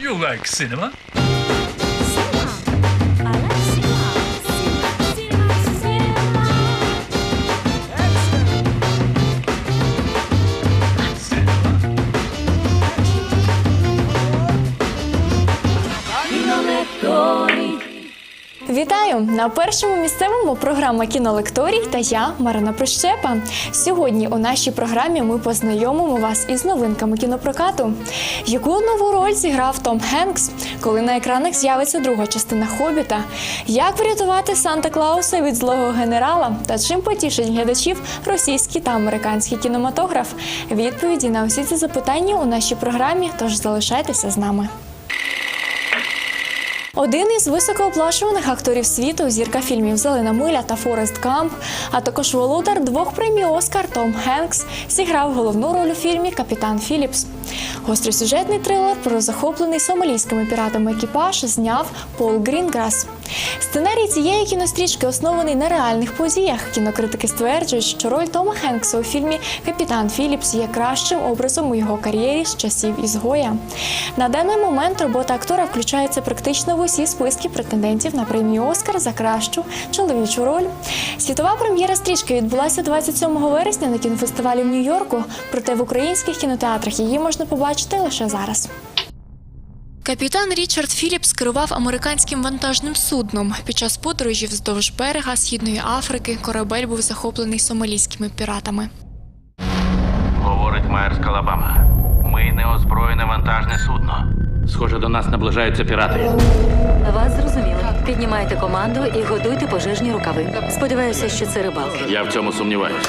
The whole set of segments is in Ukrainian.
You like cinema? Вітаю на першому місцевому програма кінолекторій та я Марина Прищепа. Сьогодні у нашій програмі ми познайомимо вас із новинками кінопрокату. Яку нову роль зіграв Том Хенкс, коли на екранах з'явиться друга частина Хобіта? Як врятувати Санта Клауса від злого генерала? Та чим потішить глядачів російський та американський кінематограф? Відповіді на усі ці запитання у нашій програмі. Тож залишайтеся з нами. Один із високооплачуваних акторів світу, зірка фільмів Зелена миля та Форест Камп, а також володар двох премій Оскар Том Хенкс зіграв головну роль у фільмі Капітан Філіпс. Гостросюжетний трилер про захоплений сомалійськими піратами екіпаж зняв Пол Грінграс. Сценарій цієї кінострічки оснований на реальних подіях. Кінокритики стверджують, що роль Тома Хенкса у фільмі Капітан Філіпс є кращим образом у його кар'єрі з часів ізгоя. На даний момент робота актора включається практично в усі списки претендентів на премію Оскар за кращу чоловічу роль. Світова прем'єра стрічки відбулася 27 вересня на кінофестивалі в Нью-Йорку, проте в українських кінотеатрах її можна побачити лише зараз. Капітан Річард Філіпс керував американським вантажним судном. Під час подорожі вздовж берега Східної Африки корабель був захоплений сомалійськими піратами. Говорить Майер з Калабама. Ми неозброєне вантажне судно. Схоже, до нас наближаються пірати. Вас зрозуміло. Піднімайте команду і готуйте пожежні рукави. Сподіваюся, що це рибалки. Я в цьому сумніваюся.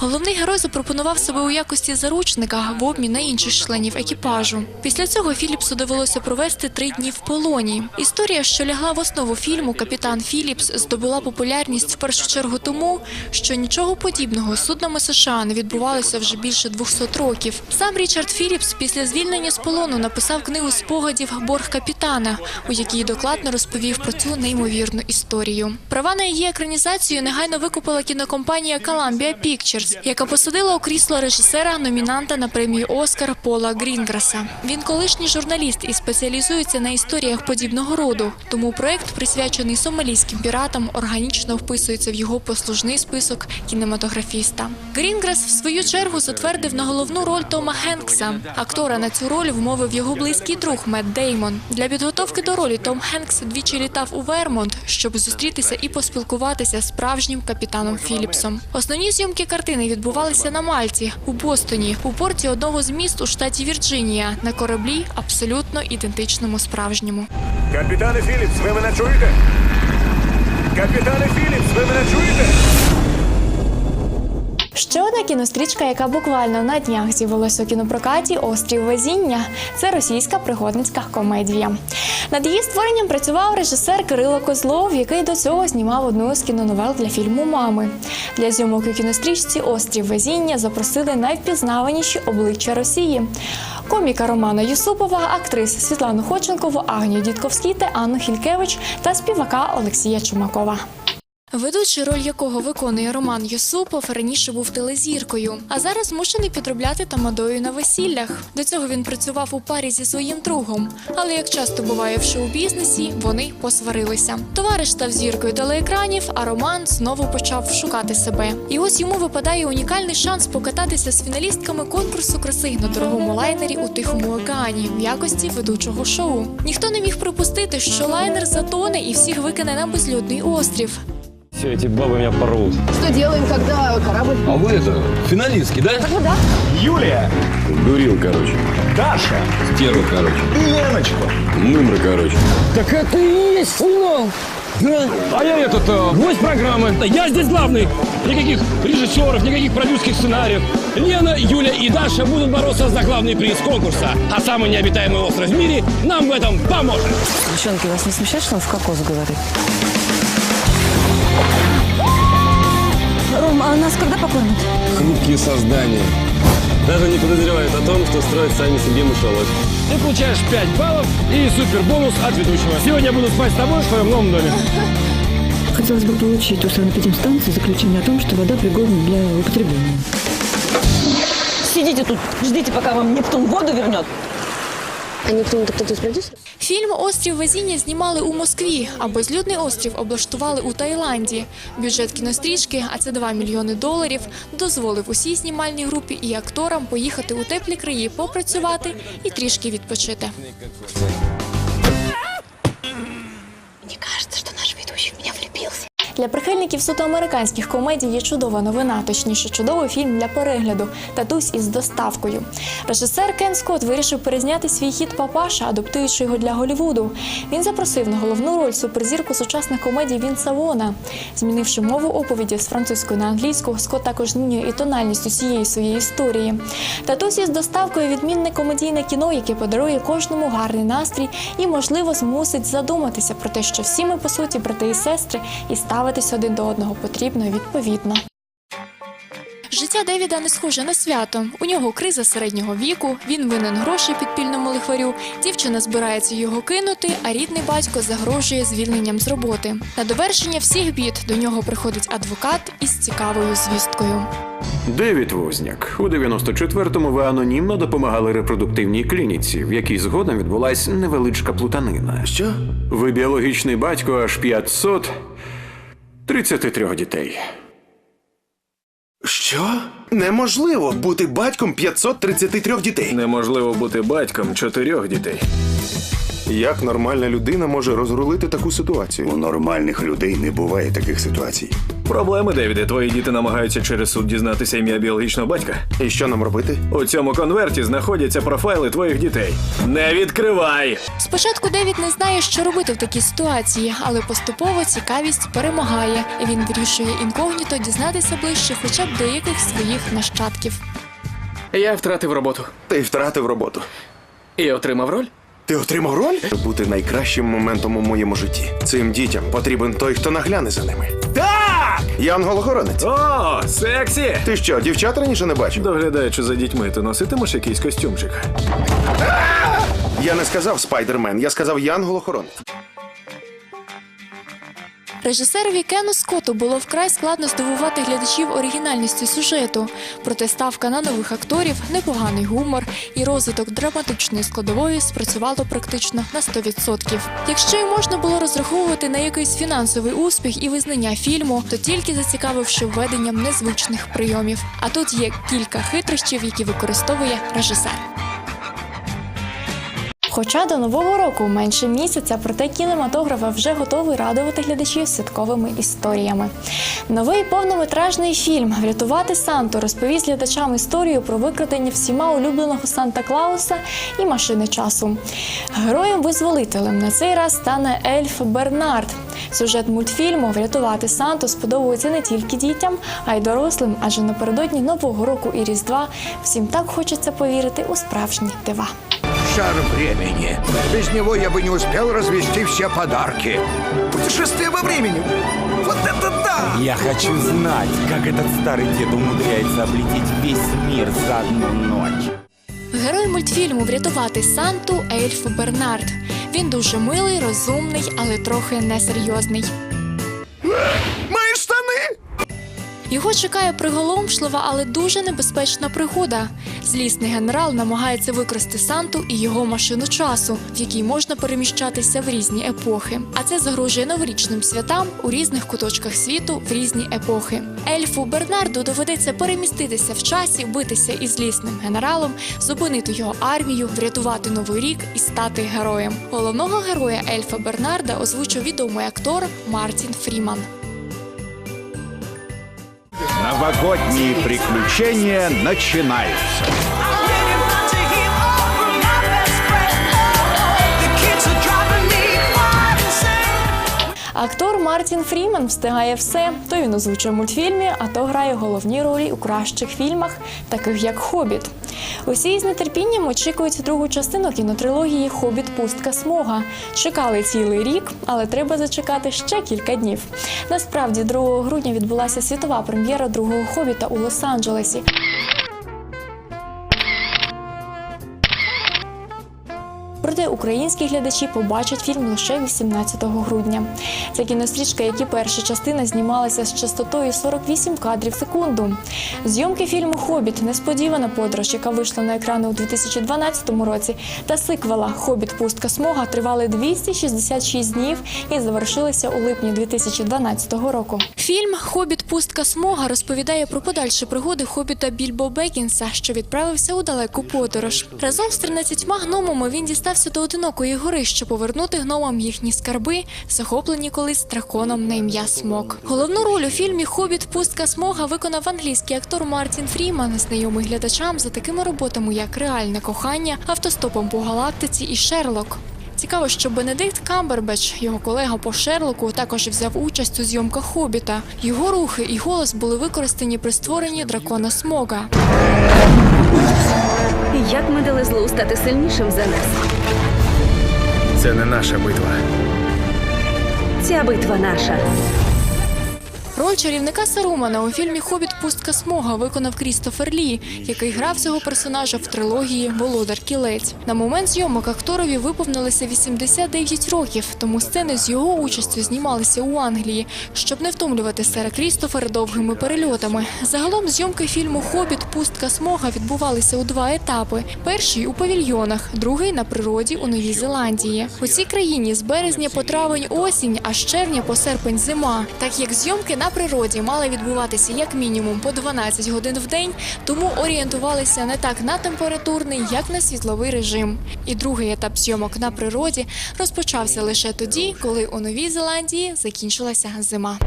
Головний герой запропонував себе у якості заручника в обмін на інших членів екіпажу. Після цього Філіпсу довелося провести три дні в полоні. Історія, що лягла в основу фільму Капітан Філіпс, здобула популярність в першу чергу тому, що нічого подібного суднами США не відбувалося вже більше 200 років. Сам Річард Філіпс після звільнення з полону написав книгу спогадів Борг капітана, у якій докладно розповів про цю неймовірну історію. Права на її екранізацію негайно викупила кінокомпанія Columbia Pictures, яка посадила у крісло режисера номінанта на премію Оскар Пола Грінграса. Він колишній журналіст і спеціалізується на історіях подібного роду. Тому проект, присвячений сомалійським піратам, органічно вписується в його послужний список кінематографіста. Грінграс, в свою чергу, затвердив на головну роль Тома Хенкса. Актора на цю роль вмовив його близький друг Мет Деймон. Для підготовки до ролі Том Хенкс двічі літав у Вермонт, щоб зустрітися і поспілкуватися з справжнім капітаном Філіпсом. Основні зйомки картини відбувалися на Мальті, у Бостоні, у порті одного з міст у штаті Вірджинія, на кораблі абсолютно ідентичному справжньому. Капітане Філіпс, ви мене чуєте? Капітане Філіпс, ви мене чуєте? Ще одна кінострічка, яка буквально на днях з'явилася у кінопрокаті Острів везіння. Це російська пригодницька комедія. Над її створенням працював режисер Кирило Козлов, який до цього знімав одну з кіноновел для фільму Мами. Для зйомок у кінострічці Острів везіння запросили найвпізнаваніші обличчя Росії. Коміка Романа Юсупова, актрис Світлану Ходченкову, Агнію Дідковський, Анну Хількевич та співака Олексія Чумакова. Ведучий роль якого виконує Роман Юсупов, раніше був телезіркою, а зараз змушений підробляти тамадою на весіллях. До цього він працював у парі зі своїм другом. Але як часто буває в шоу-бізнесі, вони посварилися. Товариш став зіркою телеекранів, а Роман знову почав шукати себе. І ось йому випадає унікальний шанс покататися з фіналістками конкурсу краси на дорогому лайнері у Тихому океані в якості ведучого шоу. Ніхто не міг припустити, що лайнер затоне і всіх викине на безлюдний острів. Все эти бабы меня порвут. Что делаем, когда корабль... А вы это, финалистки, да? Юлія, Дурил, короче. Даша Стерва, короче. і Леночко. Мымра, короче. Так это и есть финал. Да. А я этот, э, гость программы. Я здесь главный. Никаких режиссеров, никаких продюсерских сценариев. Лена, Юля и Даша будут бороться за главный приз конкурса. А самый необитаемый остров в мире нам в этом поможет. Девчонки, вас не смущает, что он в кокос говорит? Ром, а нас когда покормят? Хрупкие создания. Даже не подозревают о том, что строят сами себе мышеловки. Ты получаешь 5 баллов и супер бонус от ведущего. Сегодня я буду спать с тобой в твоем новом доме. Хотелось бы получить у санэпидемстанции заключение о том, что вода пригодна для употребления. сидите тут, ждите, пока вам Нептун воду вернет. А ніхто не кто-то из? Фільм Острів везіння знімали у Москві, а безлюдний острів облаштували у Таїланді. Бюджет кінострічки, а це 2 мільйони доларів, дозволив усій знімальній групі і акторам поїхати у теплі краї, попрацювати і трішки відпочити. Для прихильників суто американських комедій є чудова новина, точніше, чудовий фільм для перегляду Татусь із доставкою. Режисер Кен Скотт вирішив перезняти свій хіт Папаша, адаптуючи його для Голлівуду. Він запросив на головну роль суперзірку сучасних комедій Вінса Вона. Змінивши мову оповіді з французької на англійську, Скотт також змінює і тональність усієї своєї історії. Татусь із доставкою відмінне комедійне кіно, яке подарує кожному гарний настрій і, можливо, змусить задуматися про те, що всі ми по суті брати і сестри, і ставитись один до одного потрібно відповідно. Життя Девіда не схоже на свято. У нього криза середнього віку, він винен гроші підпільному лихварю. Дівчина збирається його кинути, а рідний батько загрожує звільненням з роботи. На довершення всіх бід до нього приходить адвокат із цікавою звісткою. Девід Возняк. У 94-му ви анонімно допомагали репродуктивній клініці, в якій згодом відбулась невеличка плутанина. Що? Ви біологічний батько аж 533 дітей. Що? Неможливо бути батьком 533 дітей. Неможливо бути батьком чотирьох дітей. Як нормальна людина може розрулити таку ситуацію? У нормальних людей не буває таких ситуацій. Проблеми, Девіде. Твої діти намагаються через суд дізнатися ім'я біологічного батька. І що нам робити? У цьому конверті знаходяться профайли твоїх дітей. Не відкривай! Спочатку Девід не знає, що робити в такій ситуації, але поступово цікавість перемагає. і Він вирішує інкогніто дізнатися ближче хоча б деяких своїх нащадків. Я втратив роботу Ти втратив роботу. і отримав роль. Ти отримав роль? Бути найкращим моментом у моєму житті. Цим дітям потрібен той, хто нагляне за ними. Так! Ян Голохоронець. О, сексі! Ти що, дівчат раніше не бачив? Доглядаючи за дітьми, ти носитимеш якийсь костюмчик. Я не сказав спайдермен, я сказав янгол-охоронець. Режисерові Кену Скотту було вкрай складно здивувати глядачів оригінальністю сюжету. Проте ставка на нових акторів, непоганий гумор і розвиток драматичної складової спрацювало практично на 100%. Якщо й можна було розраховувати на якийсь фінансовий успіх і визнання фільму, то тільки зацікавивши введенням незвичних прийомів. А тут є кілька хитрощів, які використовує режисер. Хоча до нового року менше місяця, проте кінематограф вже готовий радувати глядачів святковими історіями. Новий повнометражний фільм Врятувати Санту розповість глядачам історію про викрадення всіма улюбленого Санта Клауса і машини часу. Героєм-визволителем на цей раз стане ельф Бернард. Сюжет мультфільму Врятувати Санту сподобається не тільки дітям, а й дорослим, адже напередодні нового року і Різдва всім так хочеться повірити у справжні дива Шар времени. Без него я бы не успел развести все подарки. Путешествие во времени. Вот это да! Я хочу знать, как этот старый дед умудряется облететь весь мир за одну ночь. Герой мультфільму Врятувати Санту Ельф Бернард. Він дуже милий, розумний, але трохи несерйозний. Його чекає приголомшлива, але дуже небезпечна пригода. Злісний генерал намагається викрасти Санту і його машину часу, в якій можна переміщатися в різні епохи. А це загрожує новорічним святам у різних куточках світу в різні епохи. Ельфу Бернарду доведеться переміститися в часі, битися із злісним генералом, зупинити його армію, врятувати новий рік і стати героєм. Головного героя Ельфа Бернарда озвучив відомий актор Мартін Фріман. Новогодние приключения начинаются. Актор Мартін Фріман встигає все. То він озвучує мультфільмі, а то грає головні ролі у кращих фільмах, таких як Хобіт. Усі з нетерпінням очікують другу частину кінотрилогії Хобіт Пустка Смога. Чекали цілий рік, але треба зачекати ще кілька днів. Насправді, 2 грудня відбулася світова прем'єра другого хобіта у Проте українські глядачі побачать фільм лише 18 грудня. Це кінострічка, як і перша частина знімалася з частотою 48 кадрів в секунду. Зйомки фільму Хобіт несподівана подорож, яка вийшла на екрани у 2012 році, та сиквела Хобіт Пустка Смога тривали 266 днів і завершилися у липні 2012 року. Фільм Хобіт Пустка Смога розповідає про подальші пригоди хобіта Більбо Бекінса, що відправився у далеку подорож. Разом з 13 гномами він дістався до одинокої гори, щоб повернути гномам їхні скарби, захоплені колись драконом на ім'я Смок. Головну роль у фільмі Хобіт Пустка Смога виконав англійський актор Мартін Фріман, знайомий глядачам за такими роботами, як Реальне кохання, автостопом по галактиці і Шерлок. Цікаво, що Бенедикт Камбербеч, його колега по Шерлоку, також взяв участь у зйомках Хобіта. Його рухи і голос були використані при створенні дракона Смога. Як ми дали злу стати сильнішим за нас? Це не наша битва. Ця битва наша. Роль чарівника Сарумана у фільмі Хобіт Пустка Смога виконав Крістофер Лі, який грав цього персонажа в трилогії Володар Кілець. На момент зйомок акторові виповнилося 89 років, тому сцени з його участю знімалися у Англії, щоб не втомлювати сера Крістофера довгими перельотами. Загалом зйомки фільму Хобіт Пустка Смога відбувалися у два етапи: перший у павільйонах, другий на природі у Новій Зеландії. У цій країні з березня по травень осінь, а з червня по серпень зима. Так як зйомки на природі мали відбуватися як мінімум по 12 годин в день, тому орієнтувалися не так на температурний, як на світловий режим. І другий етап зйомок на природі розпочався лише тоді, коли у Новій Зеландії закінчилася зима.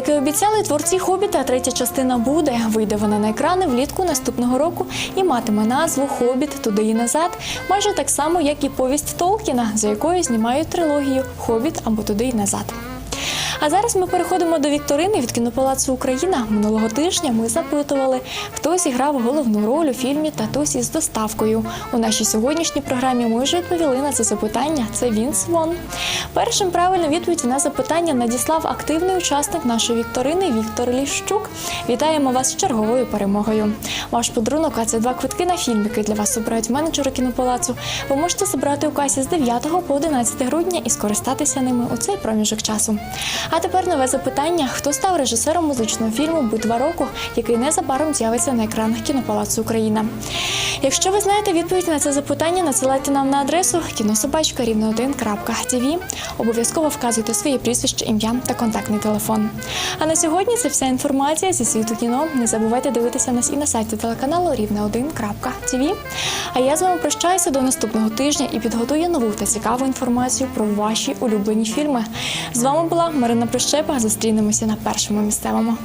Як і обіцяли творці Хобіта, третя частина буде. Вийде вона на екрани влітку наступного року і матиме назву Хобіт туди і назад, майже так само, як і повість Толкіна, за якою знімають трилогію Хобіт або туди і назад. А зараз ми переходимо до вікторини від кінопалацу Україна. Минулого тижня ми запитували, хто зіграв головну роль у фільмі Татусь із доставкою. У нашій сьогоднішній програмі ми вже відповіли на це запитання. Це Вінс Вон. Першим правильну відповідь на запитання надіслав активний учасник нашої вікторини Віктор Ліщук. Вітаємо вас з черговою перемогою. Ваш подарунок, а це два квитки на фільм, який для вас обирають менеджери кінопалацу. Ви можете забрати у касі з 9 по 11 грудня і скористатися ними у цей проміжок часу. А тепер нове запитання: хто став режисером музичного фільму Битва року, який незабаром з'явиться на екранах кінопалацу Україна? Якщо ви знаєте відповідь на це запитання, надсилайте нам на адресу кінособачка рівно 1.tv. Обов'язково вказуйте своє прізвище, ім'я та контактний телефон. А на сьогодні це вся інформація зі світу кіно. Не забувайте дивитися нас і на сайті телеканалу рівне 1.tv. А я з вами прощаюся до наступного тижня і підготую нову та цікаву інформацію про ваші улюблені фільми. З вами була Марина Прищепа. Зустрінемося на першому місцевому.